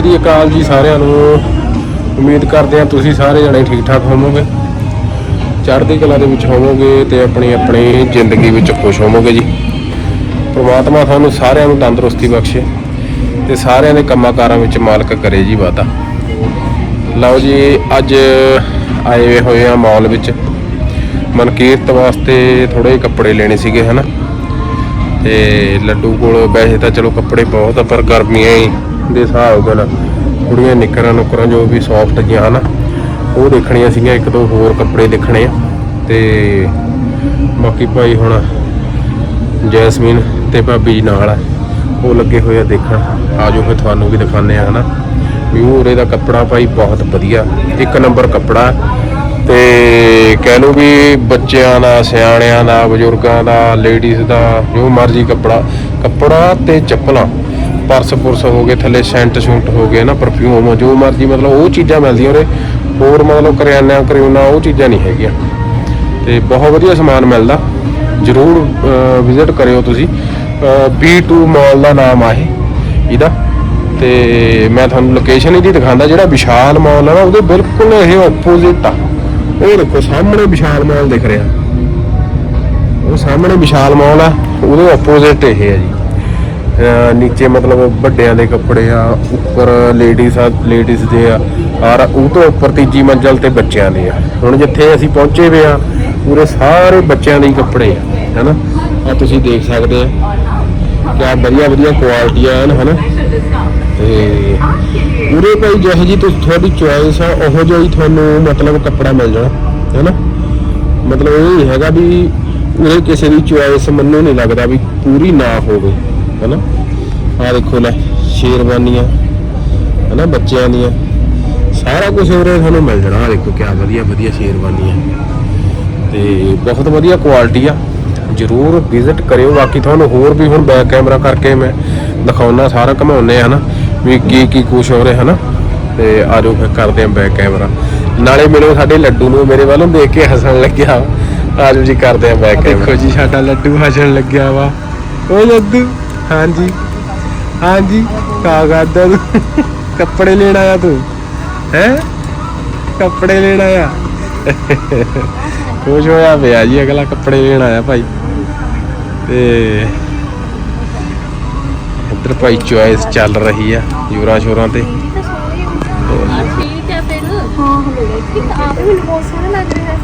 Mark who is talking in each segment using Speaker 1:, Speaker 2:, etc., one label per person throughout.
Speaker 1: ਸ਼੍ਰੀ ਅਕਾਲ ਜੀ ਸਾਰਿਆਂ ਨੂੰ ਉਮੀਦ ਕਰਦੇ ਹਾਂ ਤੁਸੀਂ ਸਾਰੇ ਜਣੇ ਠੀਕ ਠਾਕ ਹੋਵੋਗੇ। ਚੜ੍ਹਦੀ ਕਲਾ ਦੇ ਵਿੱਚ ਹੋਵੋਗੇ ਤੇ ਆਪਣੀ ਆਪਣੀ ਜ਼ਿੰਦਗੀ ਵਿੱਚ ਖੁਸ਼ ਹੋਵੋਗੇ ਜੀ। ਪ੍ਰਮਾਤਮਾ ਤੁਹਾਨੂੰ ਸਾਰਿਆਂ ਨੂੰ ਤੰਦਰੁਸਤੀ ਬਖਸ਼ੇ ਤੇ ਸਾਰਿਆਂ ਦੇ ਕੰਮਾਂ ਕਾਰਾਂ ਵਿੱਚ ਮਾਲਕ ਕਰੇ ਜੀ ਵਾਦਾ ਲਓ ਜੀ, ਅੱਜ ਆਏ ਹੋਏ ਆ ਮਾਲ ਵਿੱਚ। ਮਨਕੀਰਤ ਵਾਸਤੇ ਥੋੜੇ ਕੱਪੜੇ ਲੈਣੇ ਸੀਗੇ, ਹਨਾ। ਤੇ ਲੱਡੂ ਕੋਲ ਵੈਸੇ ਤਾਂ ਚਲੋ ਕੱਪੜੇ ਬਹੁਤ ਆ, ਪਰ ਗਰਮੀਆਂ ਹੀ ਦੇ ਹਿਸਾਬ ਨਾਲ ਕੁੜੀਆਂ ਨਿੱਕਰਾਂ ਨੁਕਰਾਂ ਜੋ ਵੀ ਸੌਫਟ ਜੀਆਂ ਹਨ, ਉਹ ਦੇਖਣੀਆਂ ਸੀਗੀਆਂ, ਇੱਕ ਦੋ ਹੋਰ ਕੱਪੜੇ ਦੇਖਣੇ ਆ। ਤੇ ਬਾਕੀ ਭਾਈ ਹੁਣ ਜੈਸਮੀਨ ਤੇ ਭਾਬੀ ਜੀ ਨਾਲ ਆ। ਉਹ ਲੱਗੇ ਹੋਏ ਆ ਦੇਖਣ। ਆਜੋ ਫਿਰ ਤੁਹਾਨੂੰ ਵੀ ਦਿਖਾਉਂਦੇ ਆ, ਹਨਾ। ਵੀ ਉਰੇ ਦਾ ਕੱਪੜਾ ਭਾਈ ਬਹੁਤ ਵਧੀਆ। ਇੱਕ ਨੰਬਰ ਕੱਪੜਾ। ਤੇ ਕਹਿ ਲਓ ਵੀ ਬੱਚਿਆਂ ਦਾ, ਸਿਆਣਿਆਂ ਦਾ, ਬਜ਼ੁਰਗਾਂ ਦਾ ਲੇਡੀਜ਼ ਦਾ, ਜੋ ਮਰਜ਼ੀ ਕੱਪੜਾ। ਕੱਪੜਾ ਤੇ ਚੱਪਲਾਂ। ਪਰਸ ਪੁਰਸ ਹੋ ਗਏ, ਥੱਲੇ ਸੈਂਟ ਸ਼ੂਟ ਹੋ ਗਏ ਨਾ ਪਰਫਿਊਮ ਜੋ ਮਰਜ਼ੀ, ਮਤਲਬ ਉਹ ਚੀਜ਼ਾਂ ਮਿਲਦੀਆਂ ਉਰੇ। ਹੋਰ ਮਤਲਬ ਕਰਿਆਨਾ, ਕਰਿਉਨਾ, ਉਹ ਚੀਜ਼ਾਂ ਨਹੀਂ ਹੈਗੀਆਂ। ਤੇ ਬਹੁਤ ਵਧੀਆ ਸਮਾਨ ਮਿਲਦਾ। ਜਰੂਰ ਵਿਜ਼ਿਟ ਕਰਿਓ ਤੁਸੀਂ। B2 ਮਾਲ ਦਾ ਨਾਮ ਆ ਇਹ, ਇਹਦਾ। ਤੇ ਮੈਂ ਤੁਹਾਨੂੰ ਲੋਕੇਸ਼ਨ ਇਹਦੀ ਦਿਖਾਉਂਦਾ, ਜਿਹੜਾ ਵਿਸ਼ਾਲ ਮਾਲ ਆ ਨਾ, ਉਹਦੇ ਬਿਲਕੁਲ ਇਹ ਆਪੋਜ਼ਿਟ ਆ। ਉਹ ਦੇਖੋ, ਸਾਹਮਣੇ ਵਿਸ਼ਾਲ ਮਾਲ ਦਿਖ ਰਿਹਾ। ਉਹ ਸਾਹਮਣੇ ਵਿਸ਼ਾਲ ਮਾਲ ਆ, ਉਹਦੇ ਆਪੋਜ਼ਿਟ ਇਹ ਹੈ ਜੀ। ਨੀਚੇ ਮਤਲਬ ਵੱਡਿਆਂ ਦੇ ਕੱਪੜੇ ਆ, ਉੱਪਰ ਲੇਡੀਜ਼ ਆ ਲੇਡੀਜ਼ ਦੇ ਆ ਔਰ ਉਹ ਤੋਂ ਉੱਪਰ ਤੀਜੀ ਮੰਜ਼ਲ ਤੇ ਬੱਚਿਆਂ ਦੇ ਆ। ਹੁਣ ਜਿੱਥੇ ਅਸੀਂ ਪਹੁੰਚੇ ਵੇ ਆ, ਪੂਰੇ ਸਾਰੇ ਬੱਚਿਆਂ ਦੇ ਹੀ ਕੱਪੜੇ ਆ, ਹੈਨਾ? ਆ ਤੁਸੀਂ ਦੇਖ ਸਕਦੇ ਆ। ਕਿਆ ਵਧੀਆ ਵਧੀਆ ਕੁਆਲਿਟੀਆਂ ਹਨ? ਹਨਾ? ਤੇ ਪੂਰੇ ਭਾਈ ਜਿਹੋ ਜੀ ਤੁਸੀਂ ਤੁਹਾਡੀ ਚੁਆਇਸ ਆ, ਉਹੋ ਜਿਹਾ ਹੀ ਤੁਹਾਨੂੰ ਮਤਲਬ ਕੱਪੜਾ ਮਿਲ ਜਾਣਾ, ਹੈਨਾ? ਮਤਲਬ ਇਹ ਨਹੀਂ ਹੈਗਾ ਵੀ ਇਹ ਕਿਸੇ ਦੀ ਚੁਆਇਸ ਮੈਨੂੰ ਨਹੀਂ ਲੱਗਦਾ ਵੀ ਪੂਰੀ ਨਾ ਹੋਵੇ। ਹੈਨਾ? ਆ ਦੇਖੋ ਲੈ ਸ਼ੇਰਵਾਨੀਆਂ ਹੈਨਾ ਬੱਚਿਆਂ ਦੀਆਂ। ਸਾਰਾ ਕੁਝ ਉਰੇ ਤੁਹਾਨੂੰ ਮਿਲ ਜਾਣਾ। ਆ ਦੇਖੋ ਕਿਆ ਵਧੀਆ ਵਧੀਆ ਸ਼ੇਰਵਾਨੀਆਂ। ਤੇ ਬਹੁਤ ਵਧੀਆ ਕੁਆਲਿਟੀ ਆ। ਜਰੂਰ ਵਿਜ਼ਿਟ ਕਰਿਓ। ਬਾਕੀ ਤੁਹਾਨੂੰ ਹੋਰ ਵੀ ਹੁਣ ਬੈਕ ਕੈਮਰਾ ਕਰਕੇ ਮੈਂ ਦਿਖਾਉਣਾ ਸਾਰਾ ਘਮਾਉਨੇ ਆ ਹਨਾ। ਵੀ ਕੀ ਕੀ ਕੁਛ ਹੋ ਰਿਹਾ ਹਨਾ। ਤੇ ਆਜੋ ਫਿਰ ਕਰਦੇ ਆ ਬੈਕ ਕੈਮਰਾ ਨਾਲੇ ਮਿਲੋ ਸਾਡੇ ਲੱਡੂ ਨੂੰ। ਮੇਰੇ ਵੱਲੋਂ ਦੇਖ ਕੇ ਹੱਸਣ ਲੱਗਿਆ ਆਜੋ ਜੀ ਕਰਦੇ ਆ ਬੈਕ ਕੈਮਰਾ ਦੇਖੋ ਜੀ ਸਾਡਾ ਲੱਡੂ ਹੱਸਣ ਲੱਗਿਆ ਵਾ। ਓ ਲੱਡੂ। ਹਾਂਜੀ। ਹਾਂਜੀ ਕਾ ਕਰਦਾ ਤੂੰ? ਕੱਪੜੇ ਲੈਣ ਆਇਆ ਤੂੰ? ਹੈ? ਕੱਪੜੇ ਲੈਣ ਆਇਆ? ਖੁਸ਼ ਹੋਇਆ ਪਿਆ ਜੀ ਅਗਲਾ ਕੱਪੜੇ ਲੈਣ ਆਇਆ ਭਾਈ। ਤੇ ਇੱਧਰ ਭਾਈ ਚੁਆਇਸ ਚੱਲ ਰਹੀ ਆ ਯੂਰਾ ਸ਼ੋਰਾਂ ਤੇ।
Speaker 2: ਠੀਕ ਹੈ ਫਿਰ। ਹਾਂ ਹਲੇ। ਕਿ ਆਪ ਮੈਨੂੰ ਬਹੁਤ ਸੋਹਣਾ ਲੱਗ ਰਿਹਾ। ਹੈ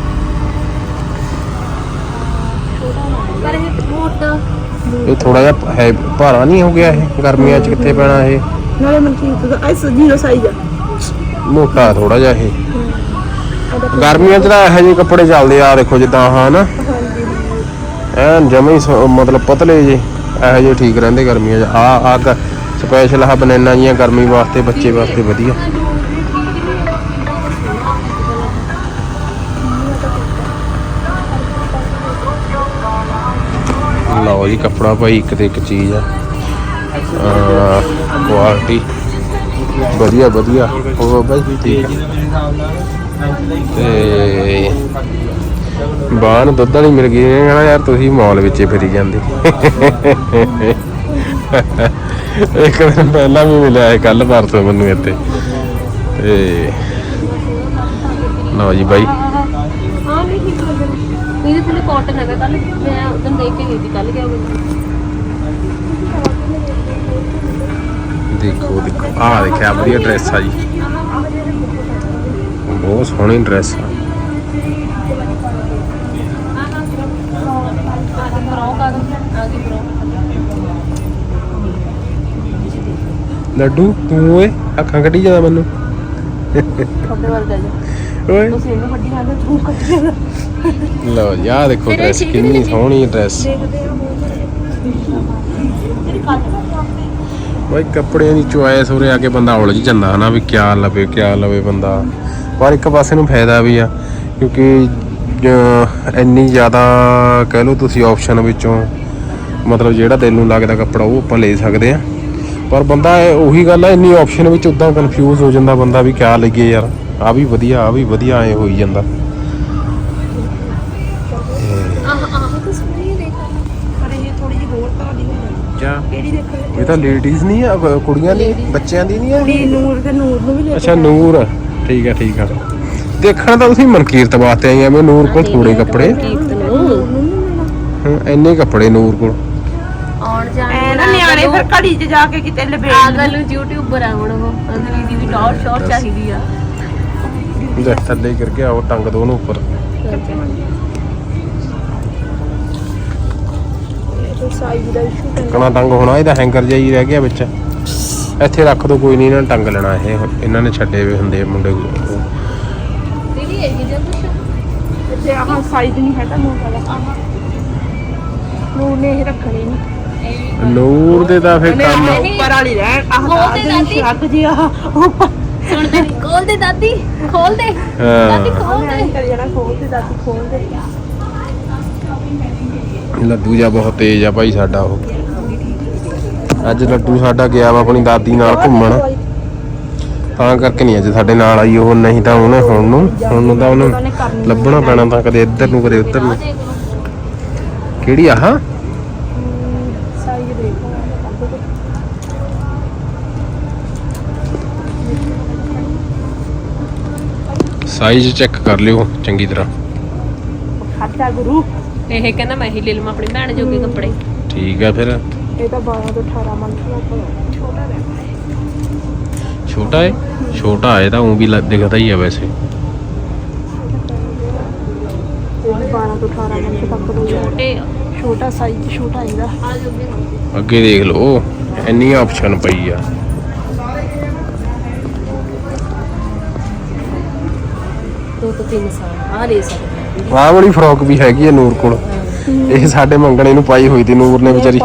Speaker 2: ਪਰ ਇਹ ਮੋਟਾ।
Speaker 1: ਇਹ ਥੋੜਾ ਜਿਹਾ ਹੈ ਭਾਰਾ ਨਹੀਂ ਹੋ ਗਿਆ ਇਹ? ਗਰਮੀਆਂ 'ਚ ਕਿੱਥੇ ਪੈਣਾ ਇਹ?
Speaker 3: ਨਾਲੇ ਮਨਕੀਰਤ ਦਾ ਐਸ ਜੀਰੋ ਸਾਈਜ਼ ਆ।
Speaker 1: ਮੋਟਾ ਥੋੜਾ ਜਿਹਾ ਇਹ। ਗਰਮੀਆਂ 'ਚ ਤਾਂ ਇਹੋ ਜਿਹੇ ਕੱਪੜੇ ਚੱਲਦੇ ਆ ਦੇਖੋ ਜਿੱਦਾਂ ਆਹ ਨਾ ਐਨ ਜਮੇ ਹੀ ਮਤਲਬ ਪਤਲੇ ਜੇ। ਇਹੋ ਜਿਹੇ ਠੀਕ ਰਹਿੰਦੇ ਗਰਮੀਆਂ 'ਚ। ਆ ਆ ਸਪੈਸ਼ਲ ਆ ਬਨਾਨਾ ਜੀਆਂ ਗਰਮੀ ਵਾਸਤੇ ਬੱਚੇ ਵਾਸਤੇ ਵਧੀਆ। ਲਓ ਜੀ, ਕੱਪੜਾ ਭਾਈ ਇੱਕ ਤੇ ਇੱਕ ਚੀਜ਼ ਆ। ਕੁਆਲਿਟੀ ਵਧੀਆ ਵਧੀਆ। ਉਹ ਬਾਈ ਠੀਕ ਤੇ ਬਾਹਰ ਦੁੱਧ ਵਾਲੀ ਮਿਲ ਗਈ ਇਹ ਕਹਿੰਦਾ ਯਾਰ ਤੁਸੀਂ ਮਾਲ ਵਿੱਚ ਫਿਰੀ ਜਾਂਦੇ। ਇੱਕ ਦਿਨ ਪਹਿਲਾਂ ਵੀ ਮਿਲਿਆ ਹੈ ਕੱਲ ਪਰਸੋਂ ਮੈਨੂੰ ਇੱਥੇ। ਤੇ ਲਓ ਜੀ ਬਾਈ।
Speaker 2: ਇਹਦੇ ਥੱਲੇ ਕਾਟਨ ਹੈਗਾ ਕੱਲ ਮੈਂ ਉਦੋਂ ਦੇਖ ਕੇ ਗਈ ਸੀ ਕੱਲ ਗਿਆ ਮੈਨੂੰ।
Speaker 1: ਦੇਖੋ ਦੇਖੋ। ਆਹ ਦੇਖਿਆ ਵਧੀਆ ਡਰੈਸ ਆ ਜੀ। ਬਹੁਤ ਸੋਹਣੀ ਡਰੈਸ ਆ। ਲੱਡੂ ਤੂੰ ਓਏ ਅੱਖਾਂ ਕੱਢੀ ਜਾਂਦਾ ਮੈਨੂੰ।
Speaker 2: ਜਾ ਜਾ।
Speaker 1: ਓਏ।
Speaker 2: ਤੁਸੀਂ ਇਹਨੂੰ ਵੱਡੀ ਗੱਲ ਤੂੰ ਕੱਟ ਲਿਆ
Speaker 1: ਲਓ ਆਹ ਦੇਖੋ ਡਰੈਸ ਕਿੰਨੀ ਸੋਹਣੀ ਡਰੈਸ ਬਾਈ ਕੱਪੜਿਆਂ ਦੀ ਚੁਆਇਸ ਉਰੇ ਆ ਕੇ ਬੰਦਾ ਉਲਝ ਜਾਂਦਾ ਹਨਾ ਵੀ ਕਿਆ ਲਵੇ ਕਿਆ ਲਵੇ ਬੰਦਾ। ਪਰ ਇੱਕ ਪਾਸੇ ਨੂੰ ਫਾਇਦਾ ਵੀ ਆ ਕਿਉਂਕਿ ਇੰਨੀ ਜ਼ਿਆਦਾ ਕਹਿ ਲਓ ਤੁਸੀਂ ਆਪਸ਼ਨ ਵਿੱਚੋਂ ਮਤਲਬ ਜਿਹੜਾ ਦਿਲ ਨੂੰ ਲੱਗਦਾ ਕੱਪੜਾ ਉਹ ਆਪਾਂ ਲੈ ਸਕਦੇ ਆ। ਪਰ ਬੰਦਾ ਉਹੀ ਗੱਲ ਆ ਇੰਨੀ ਆਪਸ਼ਨ ਵਿੱਚ ਉਦਾਂ ਕਨਫਿਊਜ਼ ਹੋ ਜਾਂਦਾ ਬੰਦਾ ਵੀ ਕਿਆ ਲਈਏ ਯਾਰ। ਆ ਵੀ ਵਧੀਆ ਆ ਵੀ ਵਧੀਆ ਐ ਹੋਈ ਜਾਂਦਾ।
Speaker 2: ਆਹ ਤਾਂ ਸੋਹਣੀ ਦੇਖ। ਪਰ ਇਹ ਥੋੜੀ ਜਿਹੀ ਹੋਰ ਤਾਂ ਦੀ ਹੋ
Speaker 3: ਕਿਹੜੀ
Speaker 1: ਇਹ ਤਾਂ ਲੇਡੀਜ਼ ਨਹੀਂ ਆ ਅਹ ਕੁੜੀਆਂ ਦੀ ਬੱਚਿਆਂ ਦੀ ਨਹੀਂ ਆ
Speaker 3: ਕੁੜੀ ਨੂਰ ਤੇ ਨੂਰ ਨੂੰ ਵੀ ਲੈ
Speaker 1: ਅੱਛਾ ਨੂਰ। ਠੀਕ ਆ ਠੀਕ ਆ। ਦੇਖਣ ਤਾਂ ਤੁਸੀਂ ਮਨਕੀਰਤ ਵਾਸਤੇ ਆਈਆਂ ਮੈਂ ਨੂਰ ਕੋਲ ਥੋੜੇ ਕੱਪੜੇ।
Speaker 2: ਕੀਰਤ ਨੂੰ।
Speaker 1: ਹਾਂ, ਇੰਨੇ ਕੱਪੜੇ ਨੂਰ ਕੋਲ।
Speaker 2: ਆਉਣ ਜਾਣ
Speaker 3: ਐ ਨਾ ਨਿਆਣੇ ਫਿਰ ਘੜੀ 'ਚ ਜਾ ਕੇ ਕਿਤੇ ਲਬੇੜ
Speaker 2: ਆਗਲ ਨੂੰ ਯੂਟਿਊਬਰ ਆ ਹੁਣ ਉਹ। ਅਗਲੀ ਦੀ ਵੀ ਟੌਰ ਸ਼ੋਰ ਚਾਹੀਦੀ ਆ।
Speaker 1: ਲੈ ਥੱਲੇ ਗਿਰ ਗਿਆ ਉਹ ਟੰਗ ਦੋ ਉਹਨੂੰ ਉੱਪਰ
Speaker 3: ਸਾਈਜ਼ ਦਾ ਇਸ਼ੂ
Speaker 1: ਕਣਾ ਟੰਗ ਹੋਣਾ ਇਹਦਾ ਹੈਂਗਰ ਜਿਹਾ ਹੀ ਰਹਿ ਗਿਆ ਵਿੱਚ। ਇੱਥੇ ਰੱਖ ਦੋ ਕੋਈ ਨਹੀਂ ਇਹਨਾਂ ਨੇ ਟੰਗ ਲੈਣਾ ਇਹ। ਇਹਨਾਂ ਨੇ ਛੱਡੇ ਹੋਏ ਹੁੰਦੇ ਆ ਮੁੰਡੇ।
Speaker 2: ਦੀਦੀ ਇਹ ਜਿਹਾ ਕੁਛ?
Speaker 3: ਤੇ ਆਹ ਸਾਈਜ਼ ਨਹੀਂ ਹੈਗਾ ਨੂਰ ਵਾਲਾ। ਨੂਰ ਨੇ ਇਹ ਰੱਖਣੀ ਨਹੀਂ।
Speaker 1: ਨੂਰ ਦੇ ਤਾਂ ਫਿਰ ਕੰਮ।
Speaker 3: ਉੱਪਰ ਵਾਲੀ ਰਹਿਣ। ਆਹ
Speaker 2: ਖੋਲ ਦੇ
Speaker 3: ਆਹ
Speaker 2: ਦਾਦੀ।
Speaker 3: ਸ਼ਰਟ ਜੀ ਆਹ ਉੱਪਰ
Speaker 2: ਸੁਣਦੇ ਨਹੀਂ ਖੋਲ ਦੇ ਦਾਦੀ ਖੋਲ ਦੇ।
Speaker 1: ਹਾਂ।
Speaker 2: ਦਾਦੀ ਖੋਲ ਦੇ।
Speaker 3: ਕਰੀ ਜਾਣਾ ਖੋਲ ਤੇ ਦਾਦੀ ਖੋਲ ਦੇ।
Speaker 1: ਲੱਡੂ ਜਾ ਬਹੁਤ ਤੇਜ਼ ਆ ਭਾਈ ਸਾਡਾ ਉਹ। ਅੱਜ ਲੱਡੂ ਸਾਡਾ ਗਿਆ ਵਾ ਆਪਣੀ ਦਾਦੀ ਨਾਲ ਘੁੰਮਣ। ਤਾਂ ਕਰਕੇ ਨਹੀਂ ਅੱਜ ਸਾਡੇ ਨਾਲ ਆਈ ਉਹ, ਨਹੀਂ ਤਾਂ ਉਹਨੇ ਹੁਣ ਨੂੰ ਹੁਣ ਨੂੰ ਤਾਂ ਉਹਨੂੰ ਲੱਭਣਾ ਪੈਣਾ ਤਾਂ ਕਦੇ ਇੱਧਰ ਨੂੰ, ਕਦੇ ਉੱਧਰ ਨੂੰ। ਕਿਹੜੀ ਆਹ?
Speaker 3: ਸਾਈਜ਼
Speaker 1: ਚੈੱਕ ਕਰ ਲਿਓ ਚੰਗੀ ਤਰ੍ਹਾਂ।
Speaker 3: ਖਾਤਾ ਗੁਰੂ।
Speaker 2: ਇਹ ਕਹਿੰਦਾ ਮੈਂ ਹੀ ਲੈ ਲਵਾਂ ਆਪਣੀ ਭੈਣ ਜੋਗੇ ਕੱਪੜੇ।
Speaker 1: ਠੀਕ ਆ ਫਿਰ?
Speaker 3: ਇਹ ਤਾਂ 12 ਤੋਂ 18 ਮੰਥ ਦਾ ਹੋਇਆ ਛੋਟਾ ਰਹਿ
Speaker 1: ਛੋਟਾ ਹੈ ਛੋਟਾ ਹੈ ਤਾਂ ਉਹ ਵੀ ਲ- ਦਿਖਦਾ ਹੀ ਆ ਵੈਸੇ।
Speaker 3: ਇਹ ਵੀ 12 ਤੋਂ 18 ਮੰਥ ਤੱਕ ਦਾ ਹੀ ਆ।
Speaker 2: ਛੋਟੇ ਆ।
Speaker 3: ਛੋਟਾ ਸਾਈਜ਼ ਛੋਟਾ ਇਹਦਾ।
Speaker 2: ਆ ਜੋਗੇ
Speaker 1: ਅੱਗੇ ਦੇਖ ਲਓ ਇੰਨੀ ਆਪਸ਼ਨ ਪਈ ਆ।
Speaker 2: ਦੋ ਤੋਂ ਤਿੰਨ ਸਾਲ ਆ ਲੈ ਸਕਦੇ।
Speaker 1: ਆਹ ਵਾਲੀ ਫਰੋਕ ਵੀ ਹੈਗੀ ਆ ਨੂਰ ਕੋਲ। ਇਹ ਸਾਡੇ ਮੰਗਣੇ ਨੂੰ ਪਾਈ ਹੋਈ ਤੀ ਨੂਰ ਨੇ ਵਿਚਾਰੀ।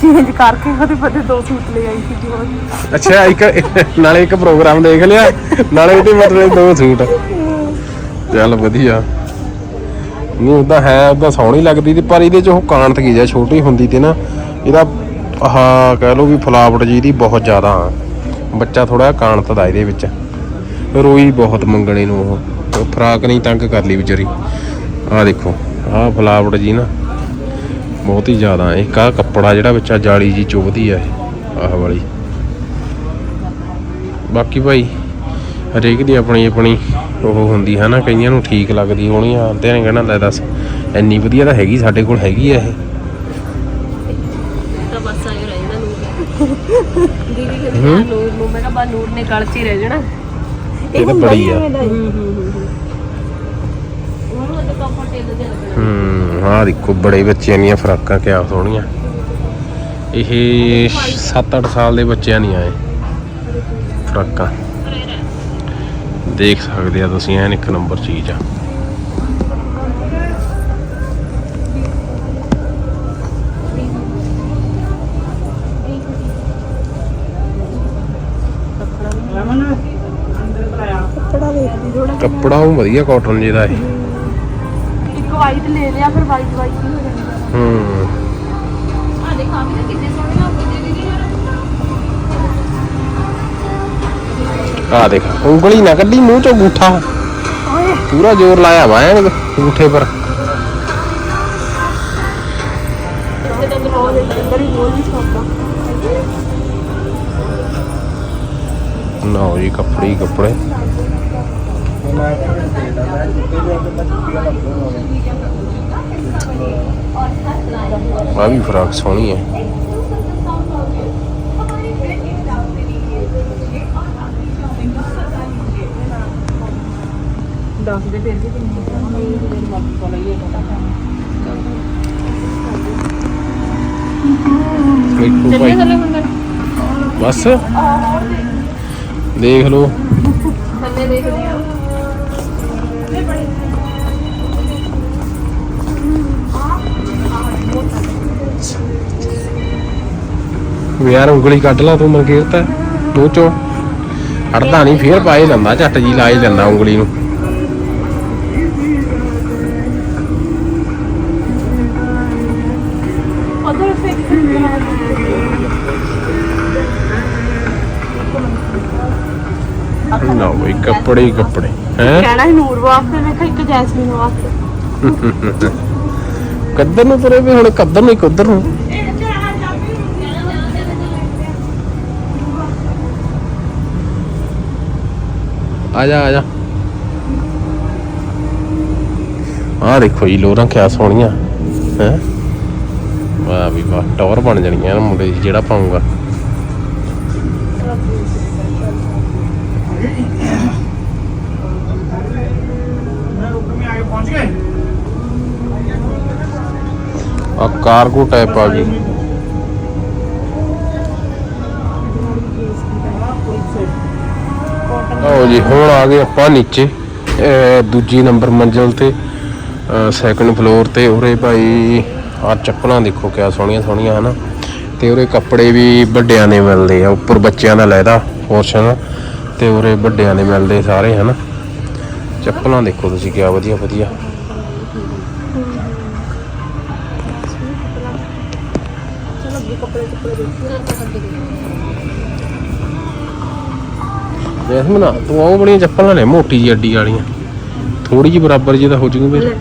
Speaker 3: ਚੇਂਜ ਕਰਕੇ ਉਹਦੇ ਬਦਲੇ ਦੋ ਸੂਟ ਲੈ ਆਈ ਸੀ ਜੀ ਉਹ
Speaker 1: ਅੱਛਾ ਇੱਕ ਨਾਲੇ ਇੱਕ ਪ੍ਰੋਗਰਾਮ ਦੇਖ ਲਿਆ। ਨਾਲੇ ਉਹਦੇ ਮਤਲਬ ਦੋ ਸੂਟ। ਚੱਲ ਵਧੀਆ। ਨਹੀਂ ਉਹਦਾ ਹੈ ਉਹਦਾ ਸੋਹਣੀ ਲੱਗਦੀ ਤੇ ਪਰ ਇਹਦੇ ਚ ਉਹ ਕਾਂਤ ਕੀ ਜਾ ਛੋਟੀ ਹੁੰਦੀ ਤੇ ਨਾ ਇਹਦਾ ਆਹ ਕਹਿ ਲਓ ਵੀ ਫਲਾਵਟ ਜੀ ਦੀ ਬਹੁਤ ਜ਼ਿਆਦਾ। ਬੱਚਾ ਥੋੜਾ ਕਾਂਤ ਦਾ ਇਹਦੇ ਵਿੱਚ। ਰੋਈ ਬਹੁਤ ਮੰਗਣੇ ਨੂੰ ਉਹ। ਫਰਾਕ ਨਹੀਂ ਤੰਗ ਕਰ ਲਈ ਵਿਚਾਰੀ। ਆਹ ਦੇਖੋ ਆਹ ਫਲਾਵਟ ਜੀ ਨਾ ਬਹੁਤ ਹੀ ਜ਼ਿਆਦਾ ਇੱਕ ਆਹ ਕੱਪੜਾ ਜਿਹੜਾ ਵਿੱਚ ਆ ਜਾਲੀ ਜੀ ਚੁਭਦੀ ਆ ਇਹ ਆਹ ਵਾਲੀ। ਬਾਕੀ ਭਾਈ ਹਰੇਕ ਦੀ ਆਪਣੀ ਆਪਣੀ ਉਹ ਹੁੰਦੀ ਹੈ ਨਾ ਕਈਆਂ ਨੂੰ ਠੀਕ ਲੱਗਦੀ ਹੋਣੀ ਆ। ਤੇ ਨੇ ਕਹਿਣਾ ਲੈ ਦੱਸ ਇੰਨੀ ਵਧੀਆ ਤਾਂ ਹੈਗੀ ਸਾਡੇ ਕੋਲ ਹੈਗੀ ਆ ਇਹ।
Speaker 2: ਤਾਂ ਬਸ ਆਇਓ ਰਹਿ ਜਾਣਾ ਨੂਰ। ਦੀਦੀ ਕਹਿੰਦੀ ਨੂਰ ਨੂੰ ਮੈਂ ਕਿਹਾ ਬਾ ਨੂਰ ਨੇ ਗਲ 'ਚ ਹੀ ਰਹਿ ਜਾਣਾ।
Speaker 1: ਇਹ ਤਾਂ ਬੜੀ ਆ।
Speaker 2: ਜਿਹਾ ਲੱਗਣਾ
Speaker 1: ਹੂੰ ਆਹ ਦੇਖੋ ਬੜੇ ਬੱਚਿਆਂ ਦੀਆਂ ਫਰਾਕਾਂ ਕਿਆ ਸੋਹਣੀਆਂ। ਇਹ 7-8 ਸਾਲ ਦੇ ਬੱਚਿਆਂ ਦੀਆਂ ਇਹ ਫਰਾਕਾਂ। ਦੇਖ ਸਕਦੇ ਆ ਤੁਸੀਂ ਐਨ ਇੱਕ ਨੰਬਰ ਚੀਜ਼ ਆ।
Speaker 3: ਕੱਪੜਾ
Speaker 1: ਉਹ ਵਧੀਆ ਕਾਟਨ ਜਿਹਦਾ ਇਹ।
Speaker 3: ਵਾਈਟ ਲੈ ਲਿਆ ਫਿਰ ਵਾਈਟ ਵਾਈਟ ਹੀ ਹੋ ਜਾਂਦਾ
Speaker 1: ਹੂੰ
Speaker 2: ਆ ਦੇਖ ਆ ਵੀ ਨਾ ਕਿੰਨੇ ਸੋਹਣੇ ਲੱਗਦੇ ਦੀਦੀ
Speaker 1: ਆ ਦੇਖ ਉਂਗਲੀ ਨਾ ਕੱਢੀ ਮੂੰਹ ਚੋਂ ਗੂਠਾ
Speaker 3: ਓਏ।
Speaker 1: ਪੂਰਾ ਜ਼ੋਰ ਲਾਇਆ ਵਾ ਐਨ ਗੂਠੇ ਪਰ। ਲਓ ਜੀ ਕੱਪੜੇ ਹੀ ਕੱਪੜੇ। ਆ ਵੀ ਫਰਾਕ ਸੋਹਣੀ ਹੈ।
Speaker 3: ਦੱਸ ਦੇ ਫਿਰ ਵੀ ਕਿੰਨੀ
Speaker 1: ਬਸ। ਦੇਖ ਲਓ।
Speaker 2: ਥੱਲੇ ਦੇਖਦੇ ਆ
Speaker 1: ਵੀ ਯਾਰ ਉਂਗਲੀ ਕੱਢ ਲਾ ਤੂੰ ਮਨਕੀਰਤ ਮੂੰਹ ਚੋਂ। ਹਟਦਾ ਨਹੀਂ ਫੇਰ ਪਾਏ ਲੰਦਾ ਝੱਟ ਜੀ ਲਾਏ ਜਾਂਦਾ ਉਂਗਲੀ ਨੂੰ। ਲਓ ਬਈ ਕੱਪੜੇ ਹੀ ਕੱਪੜੇ ਹੈ?
Speaker 3: ਕਹਿਣਾ ਹੀ ਨੂਰ ਵਾਸਤੇ ਮੈਂ ਕਿਹਾ ਇੱਕ ਜੈਸਮੀਨ ਵਾਸਤੇ।
Speaker 1: ਕੱਦਰ ਨੂੰ ਤੁਰੇ ਵੀ ਹੁਣ ਕੱਦਰ ਨੂੰ ਉੱਧਰ ਨੂੰ। ਆ ਜਾ ਆ ਜਾ ਆ ਦੇਖੋ ਜੀ, ਲੋਰਾਂ ਕਿਆ ਸੋਹਣੀਆਂ, ਹੈ? ਵਾਹ ਵੀ ਵਾਹ, ਟੌਰ ਬਣ ਜਾਣੀਆਂ ਨਾ ਮੁੰਡੇ ਦੀ ਜਿਹੜਾ ਪਾਉਂਗਾ। ਆ ਕਾਰਗੋ ਟਾਈਪ ਆ ਗਈ। ਲਓ ਜੀ ਹੁਣ ਆ ਗਏ ਆਪਾਂ ਨੀਚੇ। ਦੂਜੀ ਨੰਬਰ ਮੰਜ਼ਲ ਤੇ ਸੈਕੰਡ ਫਲੋਰ ਤੇ। ਉਰੇ ਭਾਈ ਆ ਚੱਪਲਾਂ ਦੇਖੋ ਕਿਆ ਸੋਹਣੀਆਂ ਸੋਹਣੀਆਂ, ਹਨਾ? ਤੇ ਉਰੇ ਕੱਪੜੇ ਵੀ ਵੱਡਿਆਂ ਦੇ ਮਿਲਦੇ ਆ, ਉੱਪਰ ਬੱਚਿਆਂ ਦਾ ਲੈਦਾ ਪੋਰਸ਼ਨ ਤੇ ਉਰੇ ਵੱਡਿਆਂ ਦੇ ਮਿਲਦੇ ਸਾਰੇ, ਹਨਾ? ਚੱਪਲਾਂ ਦੇਖੋ ਤੁਸੀਂ ਕਿਆ ਵਧੀਆ ਵਧੀਆ।
Speaker 3: ਚਲੋ ਅੱਗੇ ਕੱਪੜੇ ਕੱਪੜੇ ਦੇਖੀਏ
Speaker 1: ਜੈਸਮੀਨ ਤੂੰ ਉਹ ਬੜੀਆਂ ਚੱਪਲਾਂ ਲੈ ਮੋਟੀ ਜੀ ਅੱਡੀ ਵਾਲੀਆਂ। ਥੋੜੀ ਜੀ ਬਰਾਬਰ ਜੀ ਤਾਂ ਹੋ ਜੂਗੀ ਫਿਰ।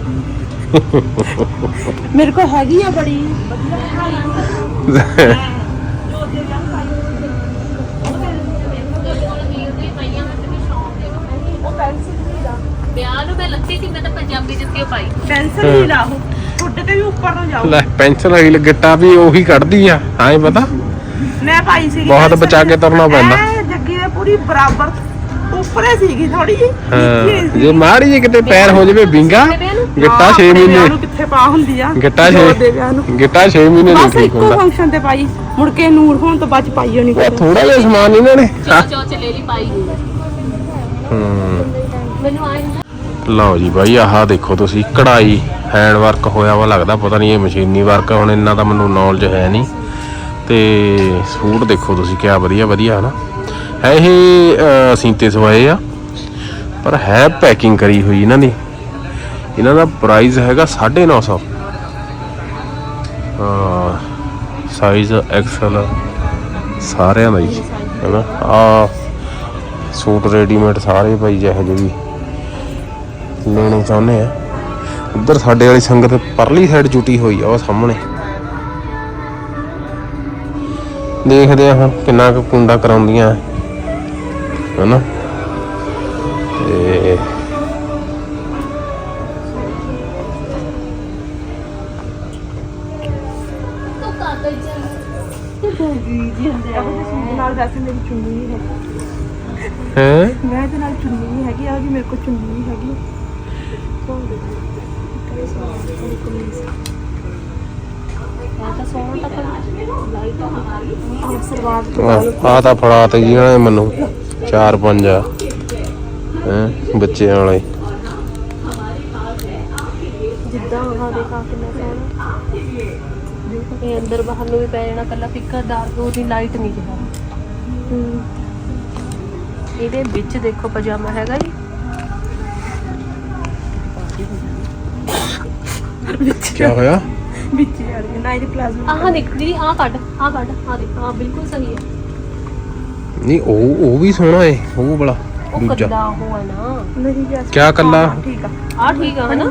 Speaker 3: ਮੇਰੇ ਕੋਲ ਹੈਗੀ ਆ ਬੜੀ। ਪੈਨਸਲ ਨਹੀਂ ਲਾ
Speaker 2: ਵਿਆਹ ਨੂੰ ਮੈਂ ਲੱਤੀ ਸੀ ਮੈਂ ਤਾਂ ਪੰਜਾਬੀ ਜੁੱਤੀ ਓ ਪਾਈ
Speaker 3: ਪੈਨਸਲ ਨਹੀਂ ਲਾ ਉਹ ਫੁੱਟ ਕੇ ਵੀ ਉੱਪਰ ਨੂੰ ਜਾਊ
Speaker 1: ਲੈ ਪੈਨਸਲ ਵਾਲੀ ਗਿੱਟਾ ਵੀ ਉਹੀ ਕੱਢਦੀ ਆ ਹਾਂ ਇਹ ਪਤਾ।
Speaker 3: ਮੈਂ ਪਾਈ ਸੀਗੀ
Speaker 1: ਬਹੁਤ। ਬਚਾ ਕੇ ਤੁਰਨਾ ਪੈਂਦਾ।
Speaker 3: ਪੂਰੀ ਬਰਾਬਰ ਉੱਪਰੇ ਸੀਗੀ ਥੋੜੀ ਜੀ
Speaker 1: ਹਾਂ ਜੇ ਮਾੜੀ ਜੀ ਕਿਤੇ ਪੈਰ ਹੋ ਜਾਵੇ ਵਿੰਗਾ ਗਿੱਟਾ 6 ਮਹੀਨੇ।
Speaker 3: ਨੂੰ ਕਿੱਥੇ ਪਾ ਹੁੰਦੀ ਆ?
Speaker 1: ਗਿੱਟਾ
Speaker 3: ਜੋੜ
Speaker 1: 6
Speaker 3: ਦੇ ਵਿਆਹ ਨੂੰ।
Speaker 1: ਗਿੱਟਾ 6 ਮਹੀਨੇ ਨਹੀਂ
Speaker 3: ਬਸ
Speaker 1: ਠੀਕ
Speaker 3: ਇੱਕੋ
Speaker 1: ਹੁੰਦਾ।
Speaker 3: ਫੰਕਸ਼ਨ ਤੇ ਪਾਈ। ਮੁੜ ਕੇ ਨੂਰ ਹੋਣ ਤੋਂ ਬਾਅਦ ਚ ਪਾਈ ਹੋਣੀ
Speaker 1: ਉਹ ਥੋੜਾ ਜਿਹਾ ਸਮਾਨ ਇਹਨਾਂ ਨੇ।
Speaker 2: ਚੋ ਚੋ ਚ ਲੈ ਲਈ ਪਾਈ ਹੋਈ ਆ।
Speaker 1: ਹੂੰ।
Speaker 2: ਮੈਨੂੰ ਆਏ ਹੁੰਦਾ
Speaker 1: ਲਓ ਜੀ ਬਾਈ ਆਹ ਦੇਖੋ ਤੁਸੀਂ ਕਢਾਈ ਹੈਂਡ ਵਰਕ ਹੋਇਆ ਵਾ ਲੱਗਦਾ ਪਤਾ ਨਹੀਂ ਇਹ ਮਸ਼ੀਨੀ ਵਰਕ ਹੁਣ ਇੰਨਾ ਤਾਂ ਮੈਨੂੰ ਨੌਲੇਜ ਹੈ ਨਹੀਂ। ਤੇ ਸੂਟ ਦੇਖੋ ਤੁਸੀਂ ਕਿਆ ਵਧੀਆ ਵਧੀਆ ਹਨਾ? ਇਹ ਅਸੀਂ ਤੇ ਸਵਾਏ ਆ। ਪਰ ਹੈ ਪੈਕਿੰਗ ਕਰੀ ਹੋਈ ਇਹਨਾਂ ਦੀ। ਇਹਨਾਂ ਦਾ ਪ੍ਰਾਈਸ ਹੈਗਾ 950 ਹਾਂ ਸਾਈਜ਼ ਐਕਸਲ ਸਾਰਿਆਂ ਦਾ ਹੀ, ਹੈਨਾ? ਆ ਸੂਟ ਰੈਡੀਮੇਡ ਸਾਰੇ ਭਾਈ ਜਿਹੋ ਜਿਹੇ ਵੀ ਲੈਣੇ ਚਾਹੁੰਦੇ ਆ। ਉਧਰ ਸਾਡੇ ਵਾਲੀ ਸੰਗਤ ਪਰਲੀ ਸਾਈਡ ਜੁਟੀ ਹੋਈ ਆ, ਉਹ ਸਾਹਮਣੇ। ਦੇਖਦੇ ਆ ਹੁਣ ਕਿੰਨਾ ਕੁ ਕੁੰਡਾ ਕਰਾਉਂਦੀਆਂ। ਹਨਾ ਤੇ
Speaker 3: ਨਾਲ ਵੈਸੇ ਮੇਰੀ ਚੁੰਨੀ ਨਹੀਂ ਹੈਗੀ
Speaker 1: ਹੈ
Speaker 3: ਮੈਂ ਇਹਦੇ ਨਾਲ ਚੁੰਨੀ ਨਹੀਂ ਹੈਗੀ ਆ ਜੀ ਮੇਰੇ ਕੋਲ ਚੁੰਨੀ ਨਹੀਂ ਹੈਗੀ
Speaker 2: ਮੈਂ ਤਾਂ ਸੋਹਣਾ ਤਾਂ ਲਾਈਟ ਆ
Speaker 1: ਤਾਂ ਫੜਾ ਤੇ ਇਹਨਾਂ ਨੇ ਮੈਨੂੰ। ਚਾਰ ਪੰਜ ਆ। ਹੈ ਬੱਚਿਆਂ ਵਾਲੇ।
Speaker 2: ਜਿੱਦਾਂ ਆਹ ਦੇਖਾ ਕਿੰਨਾ ਸੋਹਣਾ। ਇਹ ਅੰਦਰ ਬਾਹਰ ਨੂੰ ਵੀ ਪੈ ਜਾਣਾ ਕੱਲਾ ਫਿੱਕਾ ਡਾਰਕ ਉਹਦੀ ਲਾਈਟ ਨਹੀਂ ਜਿਹਾ ਇਹਦੇ ਵਿੱਚ ਦੇਖੋ ਪਜਾਮਾ ਹੈਗਾ ਜੀ।
Speaker 1: ਕੀ ਹੋਇਆ?
Speaker 3: ਵਿੱਚ ਯਾਰ ਨਾਈਟ ਪਲਾਜ਼ੋ
Speaker 2: ਆਹ ਦੇਖ ਦੀਦੀ ਆਹ ਕੱਢ ਆਹ ਕੱਢ ਆਹ ਦੇਖ ਆਹ ਬਿਲਕੁਲ ਸਹੀ ਹੈ।
Speaker 1: ਨਹੀਂ ਉਹ ਉਹ ਵੀ ਸੋਹਣਾ ਏ ਉਹ
Speaker 2: ਉਹ
Speaker 1: ਦੂਜਾ।
Speaker 2: ਕੱਲਾ ਉਹ ਹੈ ਨਾ।
Speaker 3: ਨਹੀਂ ਜੈਸ
Speaker 1: ਕਿਆ ਕੱਲਾ?
Speaker 3: ਠੀਕ ਆ।
Speaker 2: ਆਹ ਠੀਕ ਆ ਹਨਾ?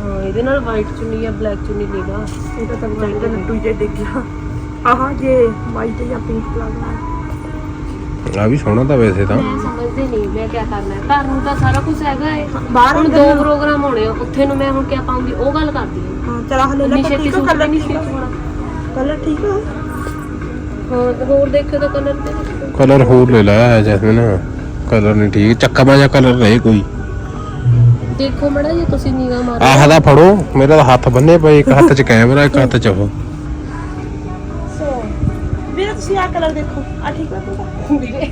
Speaker 2: ਹਾਂ। ਇਹਦੇ ਨਾਲ ਵਾਈਟ ਚੁੰਨੀ ਜਾਂ ਬਲੈਕ ਚੁੰਨੀ ਲੈ ਲਾ।
Speaker 3: ਇਹ ਤਾਂ ਤੁਹਾਨੂੰ ਚਾਹੀਦਾ ਲੱਡੂ ਜੇ ਡਿੱਗ ਗਿਆ। ਆਹ ਜੇ ਵਾਈਟ ਜਾਂ ਪਿੰਕ ਪਲਾਜ਼ੋ
Speaker 1: ਆ ਵੀ ਸੋਹਣਾ ਤਾਂ ਵੈਸੇ ਤਾਂ।
Speaker 2: ਮੈਂ ਸਮਝਦੇ ਨਹੀਂ ਮੈਂ ਕੀ ਕਰਨਾ। ਹੈ ਘਰ ਨੂੰ ਤਾਂ ਸਾਰਾ ਕੁਝ ਹੈਗਾ ਹੈ
Speaker 3: ਬਾਹਰ
Speaker 2: ਹੁਣ ਦੋ ਪ੍ਰੋਗਰਾਮ ਹੋਣੇ ਆ ਉੱਥੇ ਨੂੰ ਮੈਂ ਹੁਣ ਕੀ ਪਾਉਂਗੀ ਉਹ ਗੱਲ ਕਰਦੀ ਹਾਂ
Speaker 3: ਹਾਂ ਚਲਾ ਹਲੇ ਲੈ
Speaker 2: ਇੰਨੀ ਛੇਤੀ
Speaker 3: ਠੀਕ ਆ
Speaker 2: ਸੂਟ
Speaker 3: ਕਲਰ
Speaker 2: ਨਹੀਂ
Speaker 3: ਠੀਕ
Speaker 2: ਸੀ
Speaker 3: ਆ।
Speaker 2: ਹੋਣਾ
Speaker 3: ਕਲਰ ਠੀਕ ਆ।
Speaker 2: ਹਾਂ ਤੇ ਹੋਰ ਦੇਖੋ ਤਾਂ ਕਲਰ ਤੇ। ਦੇਖੋ।
Speaker 1: ਕਲਰ ਹੋਰ ਲੈ ਲਾ ਜੈਸਮੀਨ ਕਲਰ ਨਹੀਂ ਠੀਕ ਚੱਕਾ ਜਾਂ ਕਲਰ ਰਹੇ ਕੋਈ।
Speaker 2: ਦੇਖੋ ਮੜਾ ਜੇ ਤੁਸੀਂ ਨਿਗਾਹ ਮਾਰੋ।
Speaker 1: ਆਹ ਦਾ ਫੜੋ ਮੇਰਾ ਤਾਂ ਹੱਥ ਬੰਨੇ ਪਏ ਇੱਕ ਹੱਥ 'ਚ ਕੈਮਰਾ ਇੱਕ ਹੱਥ 'ਚ ਉਹ।
Speaker 3: ਸੋ ਵੀਰੇ ਤੁਸੀਂ ਆ ਕਲਰ ਦੇਖੋ। ਆ ਠੀਕ ਤੁਹਾਡਾ?
Speaker 2: ਵੀਰੇ।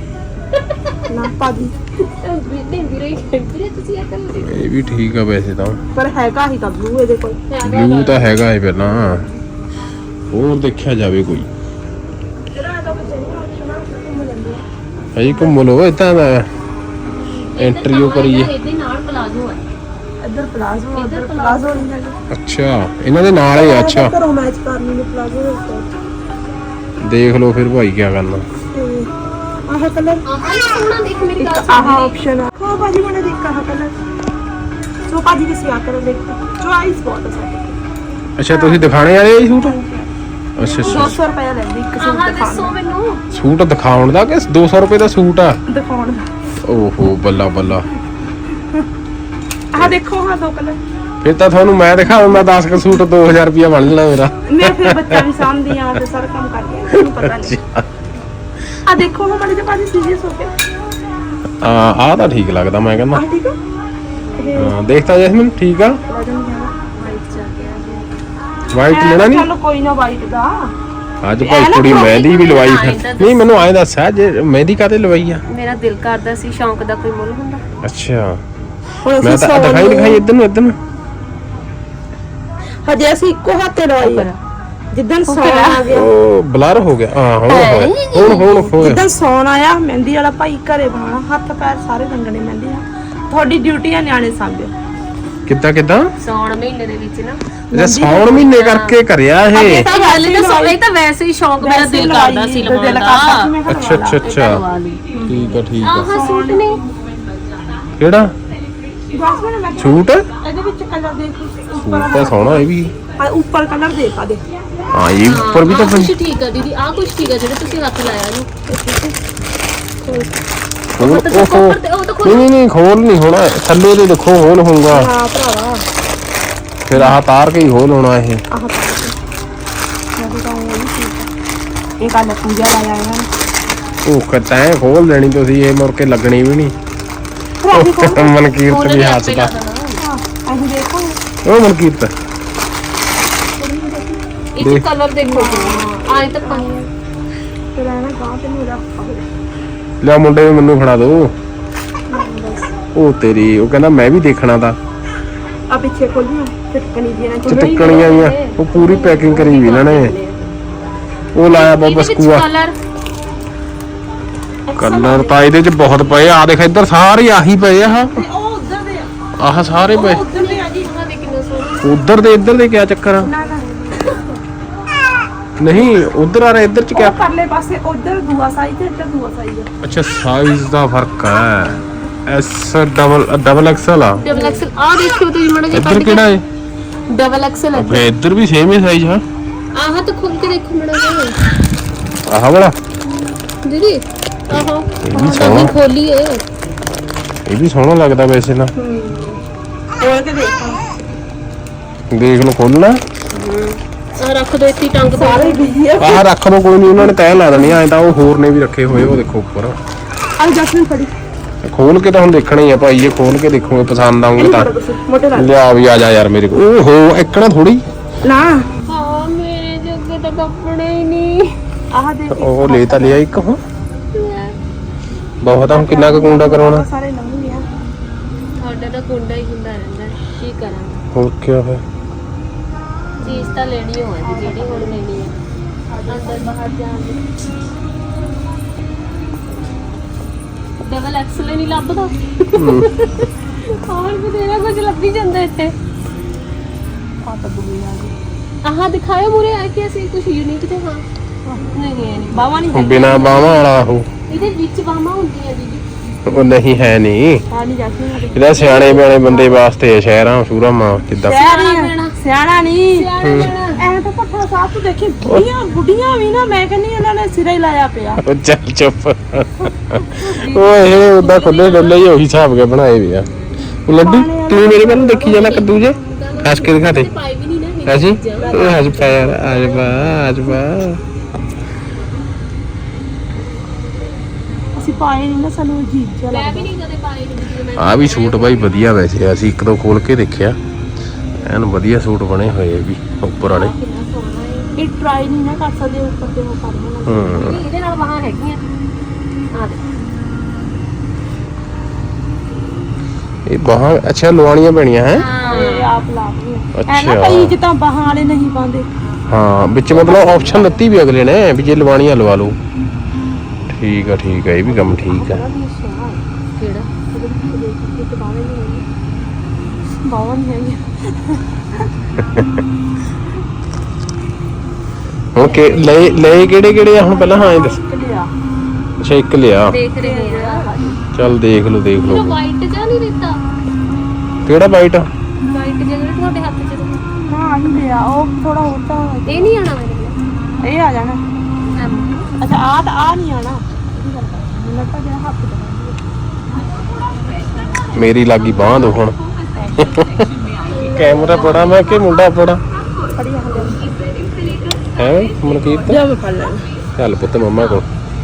Speaker 3: ਨਾ ਪਾਜੀ
Speaker 2: ਵੀਰੇ ਵੀਰੇ ਵੀਰੇ ਤੁਸੀਂ ਆ ਕਲਰ ਦੇਖੋ।
Speaker 1: ਇਹ ਵੀ ਠੀਕ ਆ ਵੈਸੇ ਤਾਂ।
Speaker 3: ਪਰ ਹੈਗਾ ਹੀ ਬਲੂ ਇਹਦੇ ਕੋਲ।
Speaker 1: ਬਲੂ ਤਾਂ ਹੈਗਾ ਹੀ ਪਹਿਲਾਂ। ਹੋਰ ਦੇਖਿਆ ਜਾਵੇ ਕੋਈ
Speaker 3: ਜਿਹੜਾ ਤਾਂ ਬੱਚੇ ਨਹੀਂ ਆਉਣਾ ਘੁੰਮ ਲੈਂਦੇ ਆ
Speaker 1: ਅਜੀ ਘੁੰਮ ਲੋ ਇਦਾਂ ਦਾ ਐਂਟਰੀ ਉਹ ਕਰੀਏ।
Speaker 2: ਇਹਦੇ ਨਾਲ ਪਲਾਜ਼ੋ ਹੈ
Speaker 3: ਇੱਧਰ ਪਲਾਜ਼ੋ
Speaker 2: ਇੱਧਰ
Speaker 3: ਇੱਧਰ
Speaker 2: ਪਲਾਜ਼ੋ।
Speaker 3: ਪਲਾਜ਼ੋ ਨਹੀਂ ਹੈਗਾ
Speaker 1: ਅੱਛਾ ਇਹਨਾਂ ਦੇ ਨਾਲ ਹੀ ਆ, ਅੱਛਾ।
Speaker 3: ਘਰੋਂ ਮੈਚ ਕਰਨੀ ਨੇ ਪਲਾਜ਼ੋ ਦੇ ਉੱਤੇ।
Speaker 1: ਦੇਖ ਲਓ ਫਿਰ ਭਾਈ ਕੀ ਕਰਨਾ।
Speaker 3: ਤੇ ਆਹ ਕਲਰ
Speaker 2: ਆਹ ਸੋਹਣਾ ਦੇਖ ਮੇਰੀ ਗੱਲ
Speaker 3: ਇੱਕ ਆਹ ਆਪਸ਼ਨ ਆ। ਕੋ ਬਾਜੀ ਮਨੇ ਦੇਖ ਆਹ ਕਲਰ ਸੋ ਬਾਜੀ ਦੇ ਸਿਆ ਕਰ ਦੇਖੋ। ਚੁਆਇਸ ਬਹੁਤ ਹੈ ਸਾਡੇ
Speaker 1: ਅੱਛਾ ਤੁਸੀਂ ਦਿਖਾਣੇ ਵਾਲੇ ਆ ਜੀ ਸੂਟ? ਅੱਛਾ ਅੱਛਾ।
Speaker 3: 200 ਰੁਪਏ ਲੈਂਦੀ ਇੱਕ ਸੂਟ
Speaker 2: ਆਹ
Speaker 3: ਦਿਖਾਉਣ
Speaker 2: ਦੱਸੋ ਮੈਨੂੰ।
Speaker 1: ਸੂਟ ਦਿਖਾਉਣ ਦਾ ਕਿ 200 ਰੁਪਏ ਦਾ ਸੂਟ ਆ?
Speaker 3: ਦਾ ਦਿਖਾਉਣ ਦਾ।
Speaker 1: ਓਹੋ ਬੱਲਾ ਬੱਲਾ।
Speaker 3: ਆਹ ਦੇਖੋ ਹਾਂ ਦੋ ਕਲਰ।
Speaker 1: ਫਿਰ ਤਾਂ ਤੁਹਾਨੂੰ ਮੈਂ ਦਿਖਾਵਾਂ ਮੈਂ 10 ਕ ਸੂਟ 2000 ਰੁਪਇਆ ਬਣ ਜਾਣਾ ਮੇਰਾ।
Speaker 3: ਮੈਂ ਫਿਰ ਬੱਚਾ ਵੀ ਸਾਂਭਦੀ ਆ ਤੇ ਸਾਰਾ ਕੰਮ ਕਰਦੀ ਆ ਮੈਨੂੰ ਪਤਾ ਨਹੀਂ। ਆ ਦੇਖੋ ਹਾਂ ਮਾੜੇ ਜਿਹਾ ਭਾਜੀ ਸੀਰੀਅਸ ਹੋ ਕੇ
Speaker 1: ਆ ਆ ਤਾਂ ਠੀਕ ਲੱਗਦਾ ਮੈਂ ਕਹਿੰਦਾ।
Speaker 3: ਆ ਠੀਕ ਆ। ਇਹ
Speaker 1: ਹਾਂ ਦੇਖਤਾ ਜੈਸਮਿਨ ਠੀਕ ਆ।
Speaker 3: ਲੈ ਜਾਣਾ
Speaker 2: ਵਾਈਟ ਜਾ ਕੇ ਆ
Speaker 1: ਵਾਈਟ ਲੈਣਾ ਨਹੀਂ?
Speaker 3: ਚਲੋ ਕੋਈ ਨਾ ਵਾਈਟ ਦਾ।
Speaker 1: ਅੱਜ ਭਾਈ ਕੁੜੀ ਮਹਿੰਦੀ ਵੀ ਲਵਾਈ ਫਿਰ। ਨਹੀਂ ਮੈਨੂੰ ਆਏ ਦੱਸ ਜੇ ਮਹਿੰਦੀ ਕਾਤੇ ਲਵਾਈ ਆ?
Speaker 2: ਮੇਰਾ ਦਿਲ ਕਰਦਾ ਸੀ ਸ਼ੌਂਕ ਦਾ ਕੋਈ ਮੁੱਲ ਹੁੰਦਾ।
Speaker 1: ਅੱਛਾ।
Speaker 3: ਹੁਣ
Speaker 1: ਮੈਂ ਤਾਂ ਦਿਖਾਈ ਦਿਖਾਈ ਇੱਧਰ ਨੂੰ ਇੱਧਰ ਨੂੰ।
Speaker 3: ਹਜੇ ਅਸੀਂ ਇੱਕੋ ਹੱਥੇ ਲਵਾਈ ਆ। ਜਿੱਦਣ ਸੌਣ ਆ। ਗਿਆ
Speaker 1: ਉਹ ਬਲਰ ਹੋ ਗਿਆ। ਹਾਂ ਹੁਣ ਹੋਇਆ। ਹੁਣ ਹੁਣ ਹੋਇਆ
Speaker 3: ਜਿੱਦਣ ਸੌਣ ਆਇਆ ਮਹਿੰਦੀ ਵਾਲਾ ਭਾਈ ਘਰੇ ਬਾਣਾ ਹੱਥ ਪੈਰ ਸਾਰੇ ਰੰਗਣੇ ਮਹਿੰਦੀ ਆ ਤੁਹਾਡੀ ਡਿਊਟੀ ਆ ਨਿਆਣੇ ਸਾਂਭਿਓ
Speaker 1: ਕਿੱਦਾਂ ਕਿੱਦਾਂ?
Speaker 2: ਸੌਣ ਮਹੀਨੇ ਦੇ ਵਿੱਚ ਨਾ।
Speaker 1: ਜੇ ਸੌਣ ਮਹੀਨੇ ਕਰਕੇ ਕਰਿਆ ਇਹ।
Speaker 2: ਤਾਂ ਗੱਲ ਤਾਂ ਸੌ ਇਹ ਤਾਂ ਵੈਸੇ ਹੀ ਸ਼ੌਂਕ ਮੇਰਾ ਦਿਲ ਕਰਦਾ ਸੀ
Speaker 3: ਦਿਲ
Speaker 2: ਲਵਾਉਣ
Speaker 3: ਕਰਦਾ ਸੀ
Speaker 2: ਦਾ
Speaker 3: ਮੈਂ ਕਿਹਾ
Speaker 1: ਅੱਛਾ ਅੱਛਾ ਅੱਛਾ।
Speaker 2: ਲਵਾ ਲਈ।
Speaker 1: ਠੀਕ ਆ ਠੀਕ ਆ।
Speaker 2: ਆਹ ਸੂਟ ਨਹੀਂ
Speaker 1: ਕਿਹੜਾ?
Speaker 3: ਜਸਮਨ ਮੈਂ
Speaker 1: ਸੂਟ?
Speaker 3: ਇਹਦੇ ਵਿੱਚ ਕਲਰ ਦੇਖ ਉੱਪਰ
Speaker 1: ਸੂਟ ਤਾਂ ਸੋਹਣਾ ਇਹ ਵੀ।
Speaker 3: ਆ ਉੱਪਰ ਕਲਰ ਦੇਖ ਆ ਦੇ
Speaker 1: ਹਾਂ ਇਹ ਉੱਪਰ ਵੀ ਤਾਂ
Speaker 2: ਆਹ ਕੁਛ ਠੀਕ ਆ ਦੀਦੀ ਆਹ ਕੁਛ ਠੀਕ ਆ ਜਿਹੜੇ ਤੁਸੀਂ ਹੱਥ ਲਾਇਆ ਨੂੰ।
Speaker 1: ਖੋਲ
Speaker 2: ਉਹ ਤਾਂ
Speaker 1: ਓਹੋ
Speaker 2: ਉੱਪਰ ਤੇ ਉਹ ਤਾਂ
Speaker 1: ਨਹੀਂ ਨਹੀਂ ਨਹੀਂ ਖੋਲ ਨਹੀਂ ਹੋਣਾ। ਥੱਲੇ ਦੇ ਦੇਖੋ ਹੋਲ ਹੋਊਗਾ।
Speaker 3: ਹਾਂ ਭਰਾਵਾ।
Speaker 1: ਫਿਰ ਆਹ ਤਾਰ ਕੇ ਹੀ ਹੋਲ ਹੋਣਾ ਇਹ।
Speaker 3: ਆਹ ਦੇ ਇਹ ਨਹੀਂ ਠੀਕ ਇਹ ਕੱਲ ਪੂਜਾ ਲਾਇਆ ਇਹਨਾਂ ਨੇ।
Speaker 1: ਉਹ ਕਤੈ ਖੋਲ ਦੇਣੀ ਤੁਸੀਂ ਇਹ ਮੁੜ ਕੇ ਲੱਗਣੀ ਵੀ ਨਹੀਂ।
Speaker 3: ਭਰਾ ਵੀ ਕੋਲ
Speaker 1: ਮਨਕੀਰਤ
Speaker 2: ਉਹਨੇ
Speaker 1: ਵੀ ਹੱਸਦਾ
Speaker 3: ਅਸੀਂ ਦੇਖੋ
Speaker 1: ਉਹ ਮਨਕੀਰਤ।
Speaker 2: ਇੱਕ ਕਲਰ ਦੇਖੋ। ਆਏ ਤਾਂ ਪਾਣੀ
Speaker 3: ਤੇ ਰਹਿਣਾ ਗਾਂ ਤੇ ਮੇਰਾ
Speaker 1: ਲਿਆ ਮੁੰਡੇ ਨੂੰ ਮੈਨੂੰ ਫੜਾ ਦੋ। ਉਹ ਤੇਰੀ ਉਹ ਕਹਿੰਦਾ ਮੈਂ ਵੀ ਦੇਖਣਾ ਤਾਂ।
Speaker 3: ਆ ਪਿੱਛੇ ਖੋਲੀਆਂ ਚਟਕਣੀ ਦੀਆਂ
Speaker 1: ਚਟਕਣੀਆਂ ਵੀ ਉਹ ਪੂਰੀ ਪੈਕਿੰਗ ਕਰੀ ਵੀ ਇਹਨਾਂ ਨੇ। ਉਹ ਲਾਇਆ ਬਾਬਾ ਸਕੂਆ।
Speaker 2: ਕਲਰ
Speaker 1: ਤਾਂ ਇਹਦੇ ਚ ਬਹੁਤ ਪਏ ਆ। ਦੇਖ ਇੱਧਰ ਸਾਰੇ ਆਹੀ ਪਏ ਆ। ਆਹ।
Speaker 3: ਉਹ ਉਧਰ ਦੇ ਆ।
Speaker 1: ਆਹ ਸਾਰੇ ਪਏ।
Speaker 3: ਉਧਰ ਦੇ ਆ ਜੀ
Speaker 2: ਉਹਨਾਂ ਦੇ ਕਿੰਨਾ ਸੋਹਣਾ।
Speaker 1: ਉਧਰ ਦੇ ਇੱਧਰ ਦੇ ਕਿਆ ਚੱਕਰ ਆ?
Speaker 3: ਨਾ ਨਾ
Speaker 1: ਨਹੀਂ ਉਧਰ ਆ ਰਿਹਾ ਇੱਧਰ ਚ
Speaker 3: ਉਹ
Speaker 1: ਕਿਆ?
Speaker 3: ਪਰਲੇ ਪਾਸੇ ਉਧਰ ਦੂਆ ਸਾਈਜ਼ ਤੇ ਇੱਧਰ ਦੂਆ ਸਾਈਜ਼ ਆ।
Speaker 1: ਅੱਛਾ ਸਾਈਜ਼ ਦਾ ਫ਼ਰਕ ਹੈ ਐਸ ਡਬਲ ਡਬਲ ਐਕਸਲ ਆ।
Speaker 2: ਡਬਲ ਐਕਸਲ ਆ ਦੇਖਿਓ ਤੁਸੀਂ ਮੜਾ ਜਿਹਾ
Speaker 1: ਇੱਧਰ ਕਿਹੜਾ ਹੈ
Speaker 2: ਡਬਲ ਐਕਸਲ ਹੈ
Speaker 1: ਫੇ ਇੱਧਰ ਵੀ ਸੇਮ ਹੀ ਸਾਈਜ਼ ਆ
Speaker 2: ਆਹ ਤਾਂ ਖੋਲ ਕੇ ਦੇਖੋ ਮੜਾ ਜਿਹਾ।
Speaker 1: ਆਹ ਵਾਲਾ।
Speaker 2: ਦੀਦੀ ਆਹੋ।
Speaker 1: ਵੀ
Speaker 2: ਆਹ
Speaker 1: ਸੋਹਣਾ।
Speaker 2: ਤਾਂ ਖੋਲੀਏ
Speaker 1: ਇਹ ਵੀ ਸੋਹਣਾ ਲੱਗਦਾ ਵੈਸੇ ਨਾ।
Speaker 3: ਹੋਰ ਤੇ ਦੇਖੋ?
Speaker 1: ਦੇਖ ਲਓ ਖੋਲਣਾ
Speaker 2: ਰੱਖ ਦੋ ਇੱਥੇ ਹੀ ਟੰਗ
Speaker 3: ਸਾਰੇ ਬਿਜ਼ੀ ਆ
Speaker 1: ਆਹ ਰੱਖ ਦੋ ਕੋਈ ਨਹੀਂ ਉਹਨਾਂ ਨੇ ਤੈਅ ਲਾ ਦੇਣੀ ਐ ਤਾਂ ਉਹ ਹੋਰ ਨੇ ਵੀ ਰੱਖੇ ਹੋਏ ਉਹ ਦੇਖੋ ਉੱਪਰ।
Speaker 3: ਆ ਜਸਮੀਨ ਫੜੀ।
Speaker 1: ਖੋਲ ਕੇ ਤਾਂ ਹੁਣ ਦੇਖਣਾ ਹੀ ਆ ਭਾਈ ਇਹ ਖੋਲ ਕੇ ਦੇਖੋਗੇ ਪਸੰਦ ਆਉਂਗੇ ਤਾਂ। ਲਿਆ ਵੀ ਆ ਜਾ ਯਾਰ ਮੇਰੇ ਕੋਲ। ਓਹੋ ਇੱਕਣਾ ਥੋੜੀ
Speaker 3: ਨਾ।
Speaker 2: ਹਾਂ ਮੇਰੇ ਜੋਗੇ ਤਾਂ ਕੱਪੜੇ ਹੀ ਨਹੀਂ
Speaker 3: ਆਹ ਦੇਖ
Speaker 1: ਉਹ ਲੈ ਤਾਂ ਲਿਆ ਇੱਕ ਹੁਣ। ਬਹੁਤ ਆ ਹੁਣ ਕਿੰਨਾ ਕੁ ਕੁੰਡਾ ਕਰਾਉਣਾ?
Speaker 3: ਸਾਰੇ ਲੰਘ ਗਿਆ
Speaker 2: ਤੁਹਾਡਾ ਤਾਂ ਕੁੰਡਾ ਹੀ ਹੁੰਦਾ ਰਹਿੰਦਾ ਹੈ। ਕੀ ਕਰਾਂ।
Speaker 1: ਹੋਰ ਕੀ ਹੋਇਆ
Speaker 2: ਚੀਜ਼ ਤਾਂ ਲੈਣੀ ਜੀ ਜਿਹੜੀ ਹੁਣ ਲੈਣੀ ਹੈ। ਅੰਦਰ ਬਾਹਰ ਜਾਣ ਦੀ। ਡਬਲ ਐਕਸਲ ਨਹੀਂ ਲੱਭਦਾ। ਹੋਰ ਬਥੇਰਾ ਕੁਝ ਲੱਭੀ ਜਾਂਦਾ ਇੱਥੇ।
Speaker 3: ਆ ਤਾਂ ਬੁਰੀ ਆ ਗਈ।
Speaker 2: ਆਹ ਦਿਖਾਓ ਮੁਰੇ ਆ ਕਿ ਅਸੀਂ ਕੁਝ ਯੂਨੀਕ ਤੇ ਹਾਂ। ਨਹੀਂ ਨਹੀਂ।
Speaker 3: ਬਾਵਾ ਨਹੀਂ
Speaker 1: ਬਿਨਾ ਬਾਹਾਂ ਵਾਲਾ ਉਹ।
Speaker 2: ਇਹਦੇ ਵਿੱਚ ਬਾਹਾਂ ਹੁੰਦੀਆਂ ਦੀਦੀ
Speaker 1: ਉਹ ਨਹੀਂ ਹੈ ਨਹੀਂ। ਇਹਦਾ ਸਿਆਣੇ ਬਿਆਣੇ ਬੰਦੇ ਵਾਸਤੇ ਹੈ ਸ਼ਹਿਰਾਂ ਸ਼ੂਰਾਂ ਮਾਂ ਕਿੱਦਾਂ?
Speaker 3: ਸਿਆਣਾ ਸਿਆਣਾ ਨਹੀਂ।
Speaker 2: ਸਿਆਣਾ ਜਾਣਾ
Speaker 3: ਐ ਤਾਂ ਪੱਠਾ ਸਾਹਿਬ ਤੂੰ ਦੇਖੀ ਬੁੱਢੀਆਂ ਬੁੱਢੀਆਂ ਵੀ ਨਾ ਮੈਂ ਕਹਿੰਨੀ ਇਹਨਾਂ ਨੇ ਸਿਰਾ ਹੀ ਲਾਇਆ ਪਿਆ।
Speaker 1: ਉਹ ਚੱਲ ਚੁੱਪ। ਓਏ ਇਹ ਉਦਾਂ ਖੁੱਲੇ ਡੁੱਲੇ ਹੀ ਉਹੀ ਹਿਸਾਬ ਕੇ ਬਣਾਏ ਵੀ ਆ। ਉਹ ਲੱਡੂ ਤੂੰ ਮੇਰੇ ਵੱਲ ਦੇਖੀ ਜਾਣਾ ਕੱਦੂ ਜੇ? ਹੱਸ ਕੇ ਦਿਖਾ ਦੇ।
Speaker 2: ਪਾਈ ਵੀ ਨਹੀਂ ਨਾ ਇਹ
Speaker 1: ਹਾਜੀ ਉਹ ਹੱਸ ਪਿਆ ਯਾਰ ਆਜ ਬਾ ਆਜ ਬਾ
Speaker 3: ਅਸੀਂ ਪਾਏ ਨਹੀਂ ਨਾ ਸਾਨੂੰ ਅਜੀਬ ਜਿਹਾ
Speaker 2: ਮੈਂ
Speaker 3: ਲੱਗਦਾ।
Speaker 2: ਵੀ ਨਹੀਂ ਕਦੇ ਪਾਏ ਨਹੀਂ ਜਦੋਂ ਮੈਂ
Speaker 1: ਆ ਵੀ ਸੂਟ ਬਾਈ ਵਧੀਆ ਵੈਸੇ ਅਸੀਂ ਇੱਕ ਦੋ ਖੋਲ ਕੇ ਦੇਖਿਆ। ਐਨ ਵਧੀਆ ਸੂਟ ਬਣੇ ਹੋਏ ਆ ਵੀ ਉੱਪਰ ਵਾਲੇ।
Speaker 2: ਕਿੰਨਾ ਸੋਹਣਾ ਹੈ।
Speaker 3: ਇਹ ਟਰਾਈ ਨਹੀਂ ਨਾ ਕਰ ਸਕਦੇ ਉੱਪਰ ਤੇ ਉਹ ਕਰ ਦੇਣਾ।
Speaker 1: ਹੂੰ।
Speaker 2: ਇਹਦੇ ਨਾਲ ਬਾਹਾਂ ਹੈਗੀਆਂ। ਆ ਦੇ
Speaker 1: ਇਹ ਬਾਹਾਂ ਅੱਛਾ ਲਵਾਣੀਆਂ ਪੈਣੀਆਂ ਹੈ?
Speaker 2: ਹਾਂ।
Speaker 3: ਇਹ ਆਪ ਲਾ ਲਓ। ਐ ਨਾ
Speaker 1: ਅੱਛਾ।
Speaker 3: ਕਈ ਜਿੱਦਾਂ ਬਾਹਾਂ ਵਾਲੇ ਨਹੀਂ ਪਾਉਂਦੇ।
Speaker 1: ਹਾਂ ਵਿੱਚ ਮਤਲਬ ਆਪਸ਼ਨ ਦਿੱਤੀ ਵੀ ਅਗਲੇ ਨੇ ਵੀ ਜੇ ਲਵਾਣੀਆਂ ਲਵਾ ਲਓ। ਠੀਕ ਆ ਠੀਕ ਆ ਇਹ ਵੀ ਕੰਮ ਠੀਕ ਆ।
Speaker 2: ਕਿਹੜਾ?
Speaker 3: ਨਹੀਂ
Speaker 1: ਹੁਣ ਕਿ ਲੈ ਲੈ ਕਿਹੜੇ ਕਿਹੜੇ ਆ? ਹੁਣ ਪਹਿਲਾਂ ਹਾਂ ਇਹ ਦੱਸ। ਅੱਛਾ ਇੱਕ ਲਿਆ।
Speaker 2: ਦੇਖ ਰਹੇ ਆ
Speaker 1: ਚੱਲ ਦੇਖ ਲਓ ਦੇਖ ਲਓ।
Speaker 2: ਵਾਈਟ ਜਾਂ ਨਹੀਂ ਦਿੱਤਾ?
Speaker 1: ਕਿਹੜਾ ਵਾਈਟ
Speaker 2: ਵਾਈਟ ਜਿਹੜਾ ਤੁਹਾਡੇ ਹੱਥ 'ਚ।
Speaker 3: ਹਾਂ ਹੀ ਲਿਆ। ਉਹ ਥੋੜਾ ਉਲਟਾ ਹੋਇਆ।
Speaker 2: ਇਹ ਨਹੀਂ ਆਣਾ ਮੇਰੇ
Speaker 3: ਇਹ ਆ ਜਾਣਾ। ਅੱਛਾ ਆ ਤਾਂ ਆ ਨਹੀਂ ਆਣਾ ਲੱਗਾ ਦਾ
Speaker 1: ਮੇਰੀ ਲੱਗੀ ਬਾਂਹ ਦੁਖਣ ਕੈਮਰਾ ਬੜਾ ਮੈਂ ਕਿ ਮੁੰਡਾ ਬੜਾ ਹੈ ਮਨਕੀਰਤ?
Speaker 3: ਜਾ ਮੈਂ ਫੜ ਲੈਣਾ।
Speaker 1: ਚੱਲ ਪੁੱਤ ਮੰਮਾ ਕੋਲ।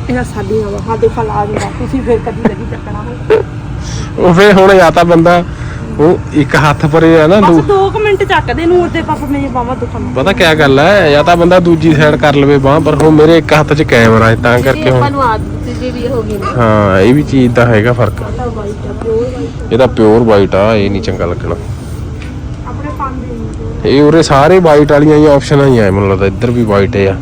Speaker 3: ਇਹਨਾਂ ਸਾਡੀਆਂ ਵਾ ਸਾਡੇ ਫਲ ਆ ਜਾਂਦਾ ਤੁਸੀਂ ਫਿਰ ਕਦੀ ਕਦੀ ਚੱਕਣਾ। ਹੋਊ।
Speaker 1: ਉਹ ਫੇ ਹੁਣ ਜਾਂ ਤਾਂ ਬੰਦਾ ਉਹ ਇੱਕ ਹੱਥ ਪਰੇ ਆ ਨਾ
Speaker 3: ਬਸ
Speaker 1: ਦੂ
Speaker 3: 2 ਮਿੰਟ ਚੱਕਦੇ ਨੂੰ ਉਹਦੇ ਪਾਪਾ ਮੇਰੀ ਬਾਵਾ ਦੁਖਣ
Speaker 1: ਪਤਾ ਕੀ ਗੱਲ ਹੈ ਜਾਂ ਤਾਂ ਬੰਦਾ ਦੂਜੀ ਸਾਈਡ ਕਰ ਲਵੇ ਬਾਂਹ ਪਰ ਹੁਣ ਮੇਰੇ ਇੱਕ ਹੱਥ 'ਚ ਕੈਮਰਾ ਹੈ ਤਾਂ ਕਰਕੇ
Speaker 2: ਇਹ ਆਪਾਂ
Speaker 1: ਹੁਣ
Speaker 2: ਨੂੰ ਆਦਤ ਜੀ ਵੀ ਹੋ ਗਈ ਨਾ
Speaker 1: ਹਾਂ ਇਹ ਵੀ ਚੀਜ਼ ਦਾ ਹੈਗਾ ਫ਼ਰਕ।
Speaker 3: ਵਾਈਟ ਆ ਪਿਓਰ ਵਾਈਟ
Speaker 1: ਇਹਦਾ ਪਿਓਰ ਵਾਈਟ ਆ ਇਹ ਨਹੀਂ ਚੰਗਾ ਲੱਗਣਾ।
Speaker 3: ਆਪਣੇ
Speaker 1: ਇਹ ਉਰੇ ਸਾਰੇ ਵਾਈਟ ਵਾਲੀਆਂ ਹੀ ਆਪਸ਼ਨਾਂ ਹੀ ਆ ਮੈਨੂੰ ਲੱਗਦਾ ਇੱਧਰ ਵੀ ਵਾਈਟ ਆ।
Speaker 2: ਆ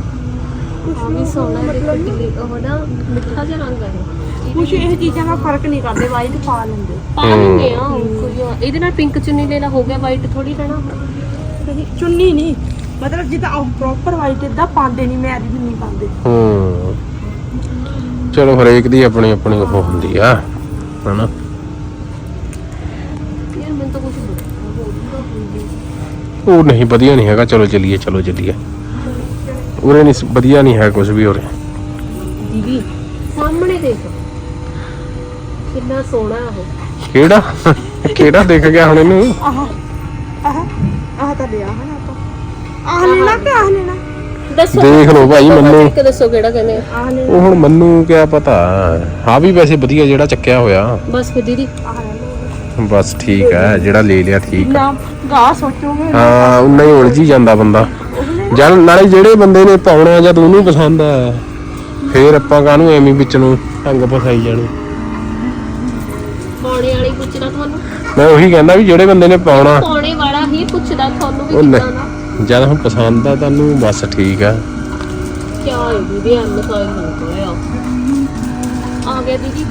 Speaker 2: ਵੀ ਸੋਹਣਾ ਦੇਖੋ ਉਹ ਨਾ ਮਿੱਠਾ ਜਿਹਾ ਰੰਗ ਹੈ ਇਹ।
Speaker 3: ਕੁਛ ਇਹ ਚੀਜ਼ਾਂ ਦਾ ਫ਼ਰਕ ਨਹੀਂ ਕਰਦੇ ਵਾਈਟ ਪਾ ਲੈਂਦੇ।
Speaker 2: ਪਾ ਲੈਂਦੇ ਆ ਕੁਝ ਇਹਦੇ ਨਾਲ ਪਿੰਕ ਚੁੰਨੀ ਲੈ ਲਾ ਹੋ ਗਿਆ ਵਾਈਟ ਥੋੜੀ ਲੈਣਾ
Speaker 3: ਨਹੀਂ, ਚੁੰਨੀ ਨਹੀਂ। ਮਤਲਬ ਜਿੱਦਾਂ ਉਹ ਪ੍ਰੋਪਰ ਵਾਈਟ ਇਦਾਂ ਪਾਉਂਦੇ ਨਹੀਂ ਮੈਂ ਵੀ ਨਹੀਂ ਪਾਉਂਦੇ।
Speaker 1: ਹੂੰ। ਚਲੋ ਹਰੇਕ ਦੀ ਆਪਣੀ ਆਪਣੀ ਉਹ ਹੁੰਦੀ ਆ ਹਨਾ?
Speaker 2: ਯਾਰ ਮੈਨੂੰ ਤਾਂ ਕੁਝ
Speaker 1: ਉਹ ਨਹੀਂ ਵਧੀਆ ਨਹੀਂ ਹੈਗਾ। ਚਲੋ ਚੱਲੀਏ ਚਲੋ ਚੱਲੀਏ। ਉਰੇ ਨਹੀਂ ਵਧੀਆ ਨਹੀਂ ਹੈ ਕੁਝ ਵੀ ਉਰੇ।
Speaker 3: ਦੀਦੀ
Speaker 2: ਸਾਹਮਣੇ ਦੇਖ। ਕਿੰਨਾ ਸੋਹਣਾ ਉਹ।
Speaker 1: ਕਿਹੜਾ? ਕਿਹੜਾ ਦਿਖ ਗਿਆ ਹੁਣ ਇਹਨੂੰ?
Speaker 3: ਆਹ ਆਹ ਆਹ ਤਾਂ ਲਿਆ ਹਨਾ ਆਪਾਂ। ਆਹ ਲੈਣਾ ਕਿ ਆਹ ਲੈਣਾ
Speaker 2: ਦੱਸੋ।
Speaker 1: ਦੇਖ ਲਓ ਭਾਈ ਮੈਨੂੰ।
Speaker 2: ਇੱਕ ਦੱਸੋ ਕਿਹੜਾ ਕਹਿੰਦੇ ਆ?
Speaker 3: ਆਹ ਲੈਣਾ
Speaker 1: ਉਹ ਹੁਣ ਮੈਨੂੰ ਕਿਆ ਪਤਾ। ਹਾਂ ਵੀ ਵੈਸੇ ਵਧੀਆ ਜਿਹੜਾ ਚੱਕਿਆ ਹੋਇਆ।
Speaker 2: ਬਸ ਫਿਰ ਦੀਦੀ।
Speaker 3: ਆਹ ਲੈਣਾ
Speaker 1: ਬਸ ਠੀਕ ਹੈ ਜਿਹੜਾ ਲੈ ਲਿਆ ਠੀਕ ਆ
Speaker 3: ਨਾ ਗਾ ਸੋਚੋਗੇ
Speaker 1: ਹਾਂ ਉਨਾ ਹੀ ਉਲਝ ਹੀ ਜਾਂਦਾ ਬੰਦਾ। ਜਦ ਨਾਲੇ ਜਿਹੜੇ ਬੰਦੇ ਨੇ ਪਾਉਣਾ ਜਦ ਉਹਨੂੰ ਪਸੰਦ ਆ ਫੇਰ ਆਪਾਂ ਕਾਹਨੂੰ ਐਵੇਂ ਵਿੱਚ ਨੂੰ ਟੰਗ ਫਸਾਈ ਜਾਣੀ।
Speaker 2: ਪਾਉਣੇ ਵਾਲੀ ਪੁੱਛਦਾ ਤੁਹਾਨੂੰ?
Speaker 1: ਮੈਂ ਉਹੀ ਕਹਿੰਦਾ ਵੀ ਜਿਹੜੇ ਬੰਦੇ ਨੇ ਪਾਉਣਾ।
Speaker 2: ਪਾਉਣੇ ਵਾਲਾ ਹੀ ਪੁੱਛਦਾ ਤੁਹਾਨੂੰ ਵੀ
Speaker 1: ਉਹ
Speaker 2: ਕਿੱਦਾਂ
Speaker 1: ਨਹੀਂ
Speaker 2: ਦਾ।
Speaker 1: ਜਦ ਹੁਣ ਪਸੰਦ ਆ ਤੁਹਾਨੂੰ ਬਸ ਠੀਕ ਆ।
Speaker 2: ਕੀ ਹੈ ਦੀਦੀ ਐਮ ਸਾਈਜ਼ ਹੋ ਆ ਗਿਆ ਦੀਦੀ।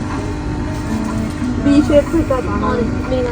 Speaker 3: ਬੀ ਸ਼ੇਪ ਫਿੱਟਾ
Speaker 2: ਆ। ਮੇਰਾ